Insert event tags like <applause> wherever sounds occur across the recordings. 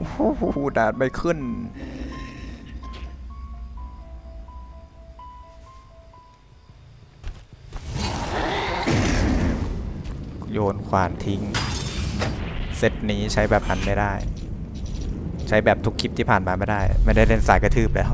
โอ้โหดาดไม่ขึ้น โยนขวานทิ้ง เซตนี้ใช้แบบนั้นไม่ได้ ใช้แบบทุกคลิปที่ผ่านมาไม่ได้ ไม่ได้เล่นสายกระทืบแล้ว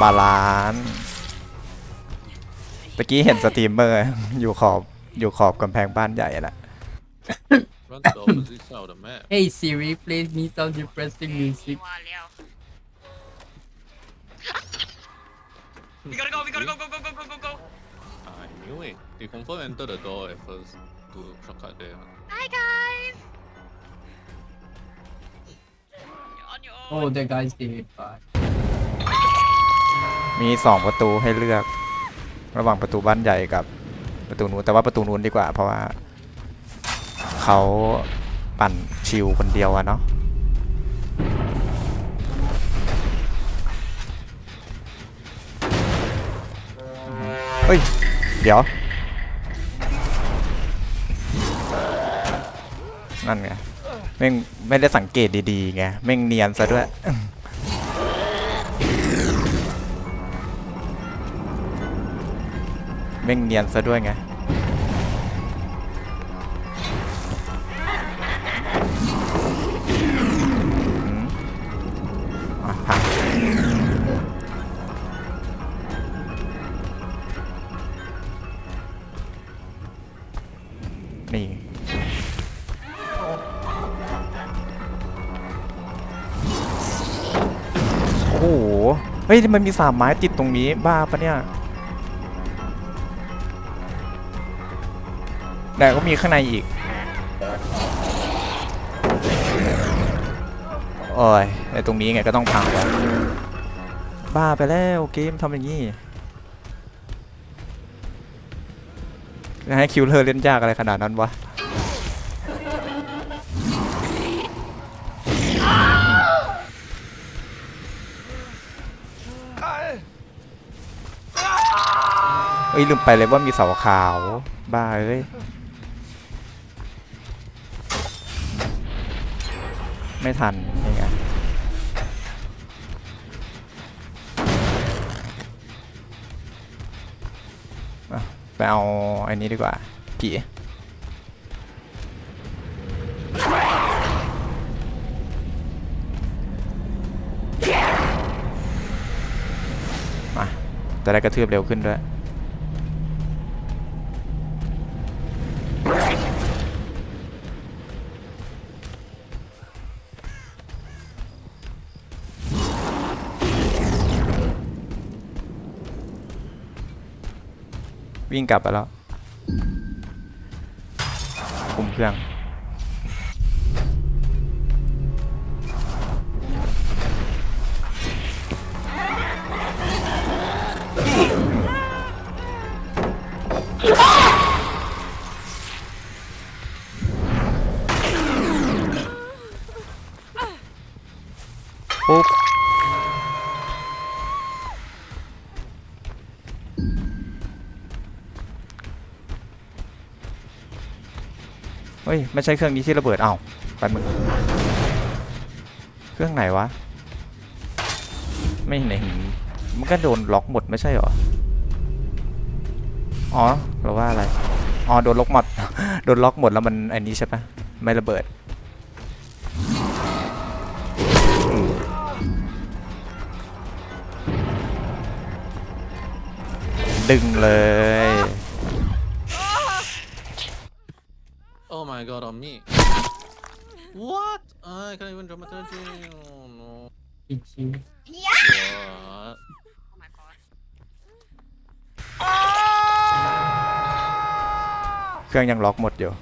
บาลานซ์ตะกี้เห็นสตรีมเมอร์ อยู่ขอบอยู่ขอบกำแพงบ้านใหญ่แหละ Run to the opposite side of the map. Hey Siri, play me some depressing music. ว่าแล้ว we gotta go we gotta go go go go go go go I knew it. They confirm enter the door at first to shortcut there. hi guys You're on your own Oh, that guy's dead. Bye. มีสองประตูให้เลือก ระหว่างประตูบ้านใหญ่กับประตูนู้นแต่ว่าประตูนู้นดีกว่า เพราะว่าเขาปั่นชิวคนเดียวอะเนาะเฮ้ย เดี๋ยว นั่นไงแม่งไม่ได้สังเกตดีๆไงแม่งเนียนซะด้วย แม่งเนียนซะด้วยไงนี่โอ้โห เฮ้ย มันมีสามไม้ติดตรงนี้ บ้าปะเนี่ย แต่ก็มีข้างในอีก โอ้ยไอตรงนี้ไงก็ต้องพังแล้วบ้าไปแล้วเกมทำอย่างนี้จะให้คิวเลอร์เล่นยากอะไรขนาดนั้นวะเอ้ยลืมไปเลยว่ามีเสาขาว บ้าเอ้ย ไม่ทันนี่ไงไปเอาไอ้นี้ดีกว่าผีมาจะได้กระทืบเร็วขึ้นด้วย วิ่งกลับไปแล้วคุมเครื่อง เฮ้ย ไม่ใช่เครื่องนี้ที่ระเบิด เอ้าไปมึงเครื่องไหนวะ ไม่เห็นเห็นมันก็โดนล็อกหมดไม่ใช่เหรอ อ๋อเราว่าอะไร อ๋อ โดนล็อกหมด โดนล็อกหมดแล้วมันอันนี้ใช่ปะไม่ระเบิดดึงเลย Oh my god, on me. What? I can't even dramaturgy. Oh no. It's you. What? oh my god เครื่องยังล็อกหมดอยู่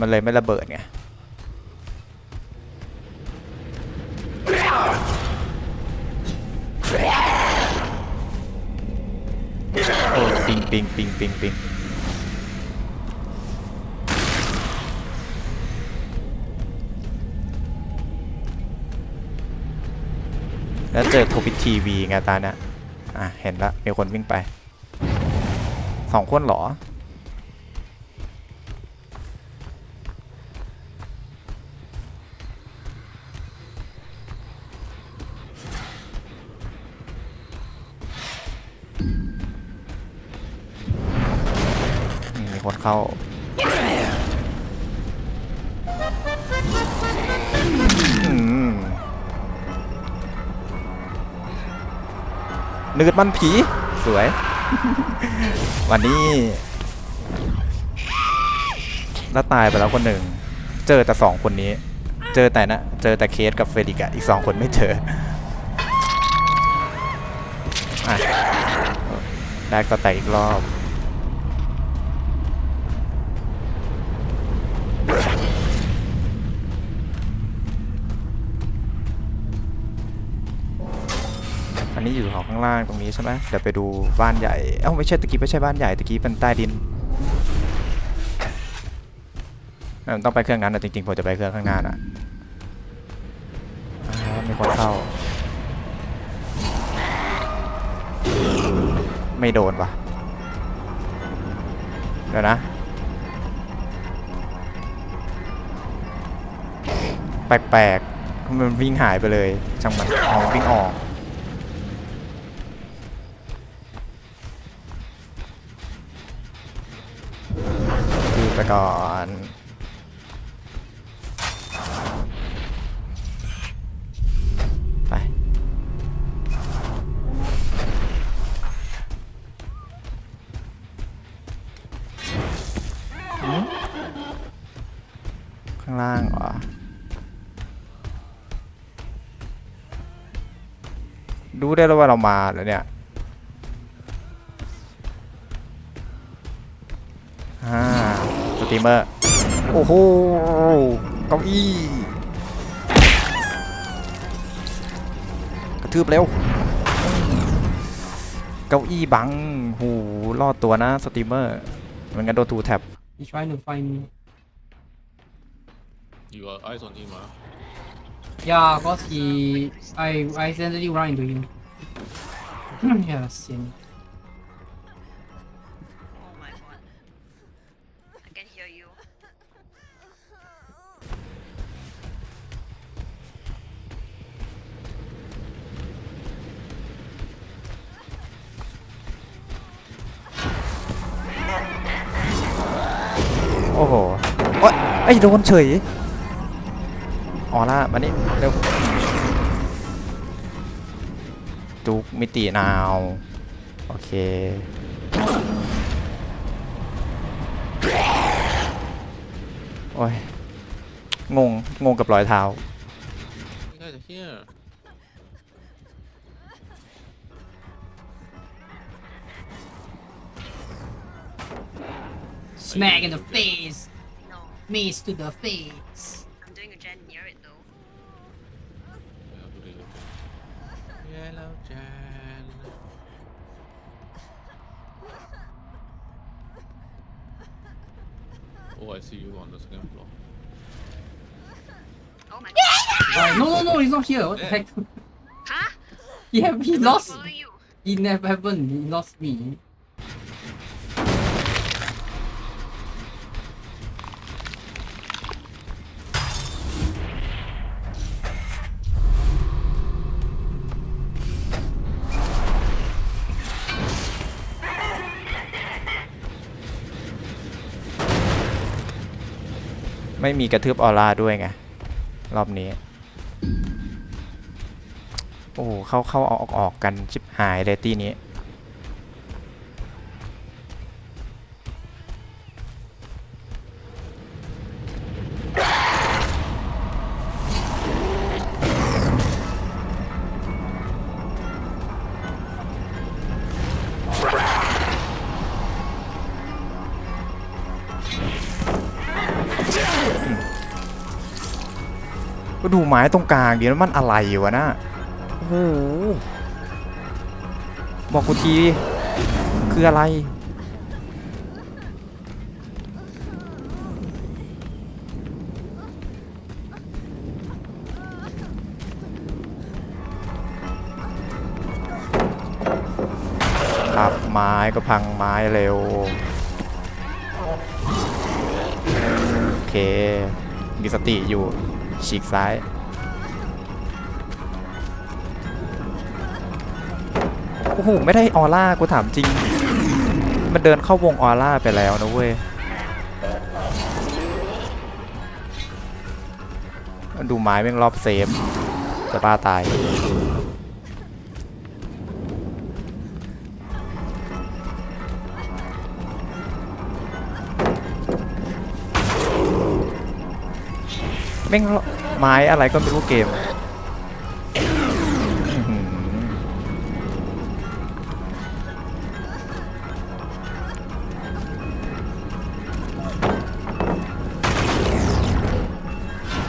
มันเลยไม่ระเบิดไง ปิงปิงปิงปิงปิงแล้วเจอโทบิทีวีไงตาเนี่ยอะ เห็นละมีคนวิ่งไปสองคนหรอ เข้าอืมนืดมันผี สวย วันนี้แล้วตายไปแล้วคนหนึ่ง เจอแต่สองคนนี้ เจอแต่นะ เจอแต่เคสกับเฟรดิกอะอีกสองคนไม่เจออะได้สแต็กอีกรอบ นี้อยู่ของข้างล่างตรงนี้ใช่ไหมเดี๋ยวไปดูบ้านใหญ่ เอ้าไม่ใช่ตะกี้ไม่ใช่บ้านใหญ่ตะกี้เป็นใต้ดินต้องไปเครื่องนั้นนะจริงๆผมจะไปเครื่องข้างหน้าน่ะมีคนเข้า ไม่โดนปะเดี๋ยวนะ แปลกๆมันวิ่งหายไปเลยช่างมันอ๋อวิ่งออก ก่อน ไป ข้างล่างเหรอรู้ได้แล้วว่าเรามาแล้วเนี่ย ตรีมเมอร์ โอ้โหเก้าอี้ กระทืบเร็ว เก้าอี้บัง หูรอดตัวนะสตรีมเมอร์ มันงั้นโดนทูแท็บ He trying to find me. You got eyes on him, huh? Yeah, cause he, I, I accidentally run into him. yeah, sin. ไอ้โดนเฉยอ๋อล่ะมานี่เร็วจุกมิตินาว โอเค โอ้ย งง งงกับรอยเท้า You guys are here. Smack in the face. Mace to the face. I'm doing a gen near it though. Yeah, do the Yellow Jan. Oh, I see you on the second floor. Oh my god. Uh, no, no, no, he's not here. What the heck? Huh? <laughs> He have, he lost. Follow you. He never happened. He lost me. ไม่มีกระทืบออร่าด้วยไง รอบนี้ โอ้เข้าเข้าออกออกกันชิบหายเลยตีนี้็ดูไม้ตรงกลางดีแล้วมันอะไรวะนะโอ้โหบอกกูทีคืออะไร ครับไม้ก็พังไม้เร็ว โอเค มีสติอยู่ ฉีกซ้ายโอ้โหไม่ได้ออร่ากูถามจริง มันเดินเข้าวงออร่าไปแล้วนะเว้ยดูไม้แม่งรอบเซฟจะบ้าตาย แม่งไม้อะไรก็ไม่รู้เกม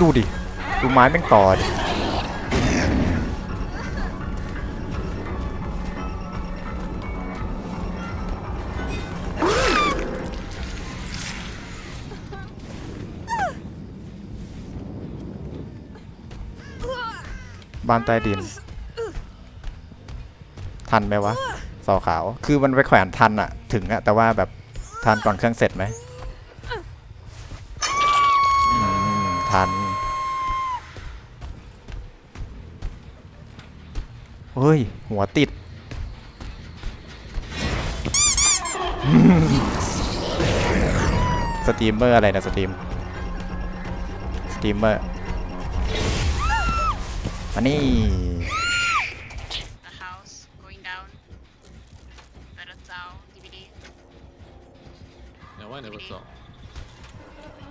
ดูดิ ดูไม้แม่งต่อดิ บ้านใต้ดิน ทันไหมวะสอขาว คือมันไปแขวนทันอะถึงอะแต่ว่าแบบทันก่อนเครื่องเสร็จไหมอืมทันเฮ้ย หัวติด สตรีมเมอร์อะไรนะสตรีม สตรีมเมอร์ มานี่ The house going down. Better down. DVD. Yeah, why never saw?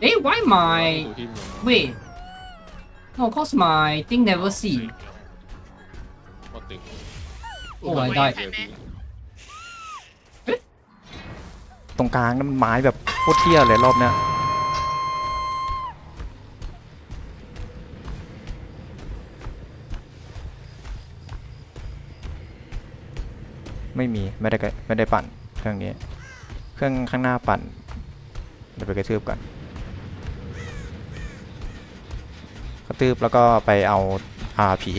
Hey, why my To him, no. wait? No, cause my thing never see. What thing? Oh, I my died. God, yeah, ตรงกลางนั่นมันไม้แบบโคตรเที่ยเลยรอบเนี้ย ไม่มีไม่ได้ไม่ได้ปั่นเครื่องนี้ เครื่องข้างหน้าปั่นเดี๋ยวไปกระทืบก่อนกระทืบแล้วก็ไปเอาอ่าผี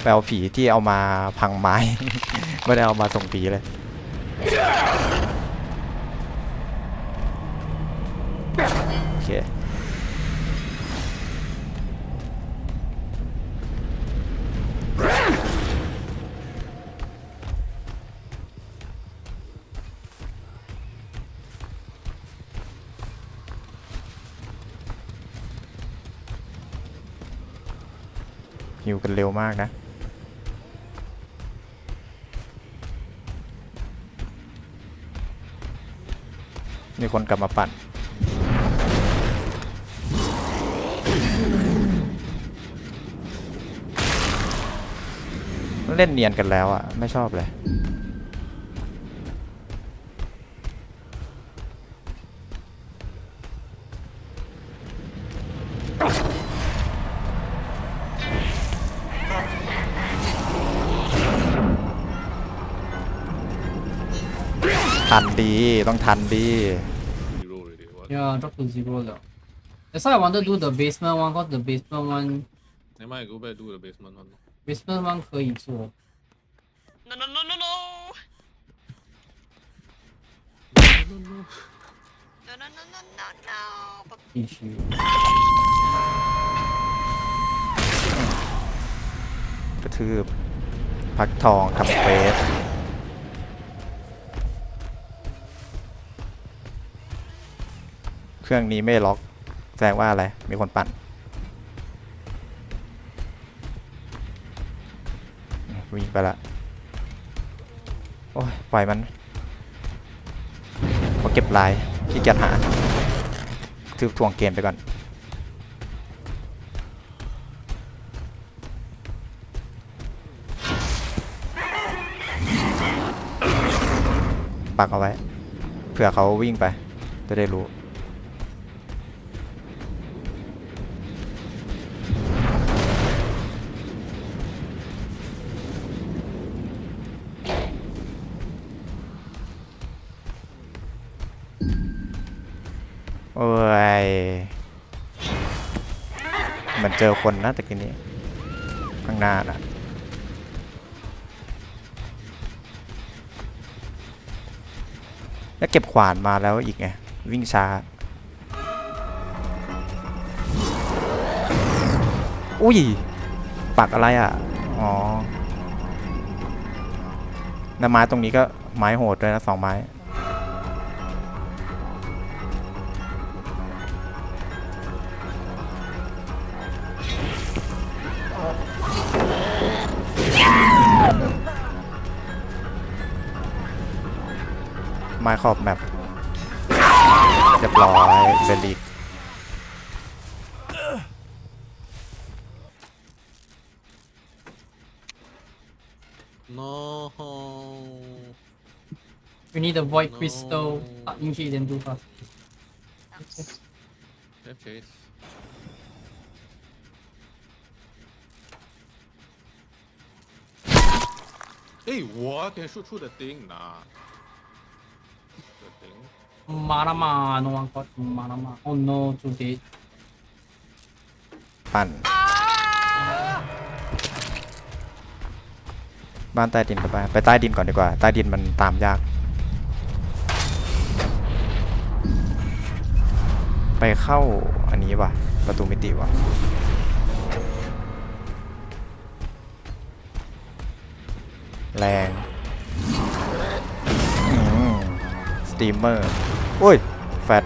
ไปเอาผีที่เอามาพังไม้ ไม่ได้เอามาส่งผีเลยโอเค กันเร็วมากนะ มีคนกลับมาปั่น เล่นเนียนกันแล้วอะไม่ชอบเลยดี ต้องทันดี Zero already. What? Yeah, drop to zero now. That's why I wanted to do the basement one, cause the basement one, Never mind, go back do the basement one. basement one 可以做。 No, no, no, no, no. No, no, no. No, no, no, no, no, no. But 必须。 กระทืบ พักทองทำเควส เครื่องนี้ไม่ล็อก แสดงว่าอะไร มีคนปั่น วิ่งไปละ โอ้ย ปล่อยมันเขาเก็บลายขี้เกียจหาทืบทวงเกมไปก่อน ปักเอาไว้ เผื่อเขาวิ่งไป จะได้รู้ เจอคนนะตะกี้นี้ข้างหน้านะแล้วเก็บขวานมาแล้วอีกไง วิ่งช้า อุ้ย ปักอะไรอะ อ๋อน้ำไม้ตรงนี้ก็ไม้โหดด้วยนะสองไม้ ไม้ขอบแมปเรียบร้อยเบลิก No. We need a void No. crystal. Uh, Yuji then do fast. Death chase. Hey, what? Can I shoot through the thing? Nah. The thing. Marama, no one got Marama. Oh no, too dead. ปั่นบ้านใต้ดินไปไปไปใต้ดินก่อนดีกว่า ใต้ดินมันตามยาก ไปเข้าอันนี้ว่ะ ประตูมิติว่ะ แรงสตรีมเมอร์ โอ้ย แฟด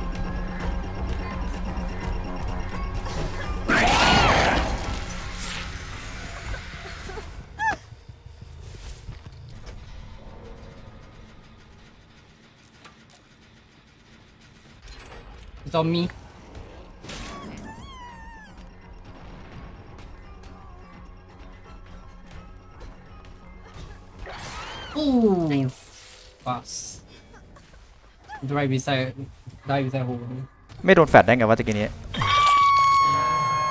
It's on me. Ooh, fast. Right beside, die beside hole. ไม่โดนแฟดได้ไงวะตะกี้นี้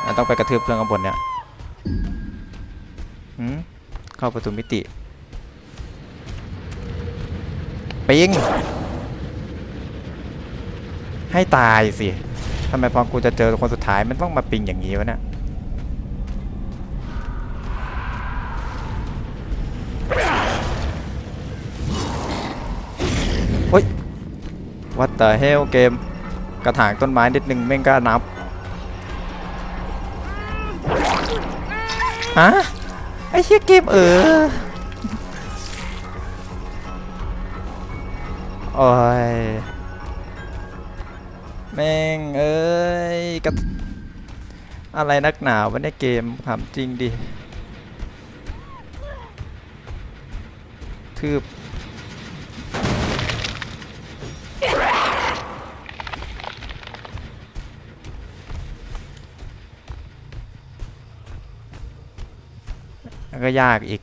อะต้องไปกระทืบเครื่องข้างบนเนี่ยหืมเข้าประตูมิติปิงให้ตายสิทำไมพอกูจะเจอคนสุดท้ายมันต้องมาปิงอย่างนี้วะเนี่ย What the hell เกมกระถางต้นไม้นิดนึงแม่งก็นับฮะไอ้เชี่ยเกมเออโอ้ยแม่งเอ้ยกระอะไรนักหนาวะเนี่ยเกมถามจริงดิทืบ ก็ยากอีก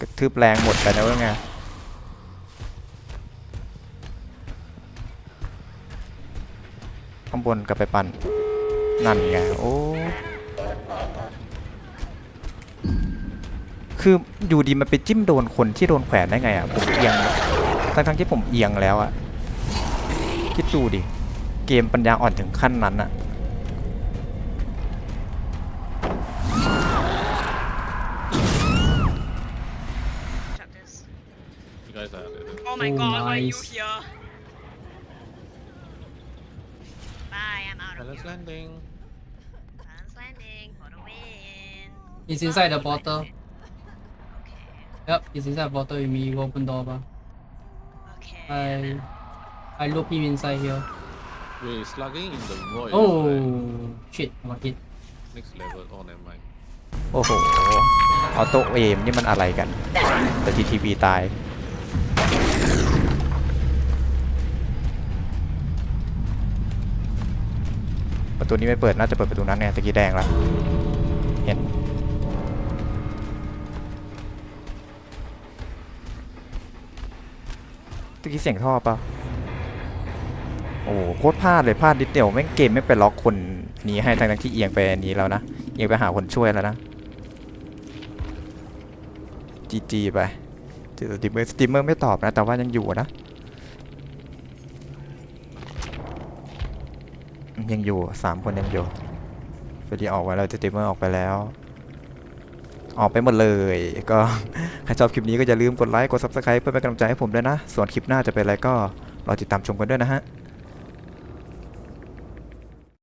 กระทืบแรงหมดไปแล้วไงข้างบนกลับไปปั่น นั่นไง โอ้ คืออยู่ดีมันไปจิ้มโดนคนที่โดนแขวนได้ไงอะ ผมเอียง ทั้งทั้งที่ผมเอียงแล้วอะ คิดดูดิ เกมปัญญาอ่อนถึงขั้นนั้นอะ my Oh, god, why are you nice. here? Bye, I'm out of Balance here. landing. Balance landing for the win. It's inside the Oh, you bottle. liked it. Okay. Yep, it's inside the bottle with me. You open door, ba. Okay. I I look him inside here. Wait, slugging in the void. is Oh like shit! I got hit. next level. Oh, never mind. โอ้โห ออโต้เอมนี่มันอะไรกัน แต่ทีทีวีตาย ประตูนี้ไม่เปิดน่าจะเปิดประตูนั้นไงตะกี้แดงแล้วเห็นตะกี้เสียงท่อปล่าโอ้โหโคตรพลาดเลยพลาดนิดเดียวแม่งเกมไม่ไปล็อกคนนี้ให้ทั้งที่เอียงไปนี้แล้วนะเอียงไปหาคนช่วยแล้วนะจีจีไปเจอสตรีมเมอร์สตรีมเมอร์ไม่ตอบนะ แต่ว่ายังอยู่นะ ยังอยู่สามคนยังอยู่เฟรดี้ออกไปแล้วสตรีมเมอร์ออกไปแล้ว ออกไปหมดเลย ก็ใครชอบคลิปนี้ก็อย่าลืมกดไลค์กด subscribe เพื่อเป็นกำลังใจให้ผมด้วยนะ ส่วนคลิปหน้าจะเป็นอะไรก็รอติดตามชมกันด้วยนะฮะ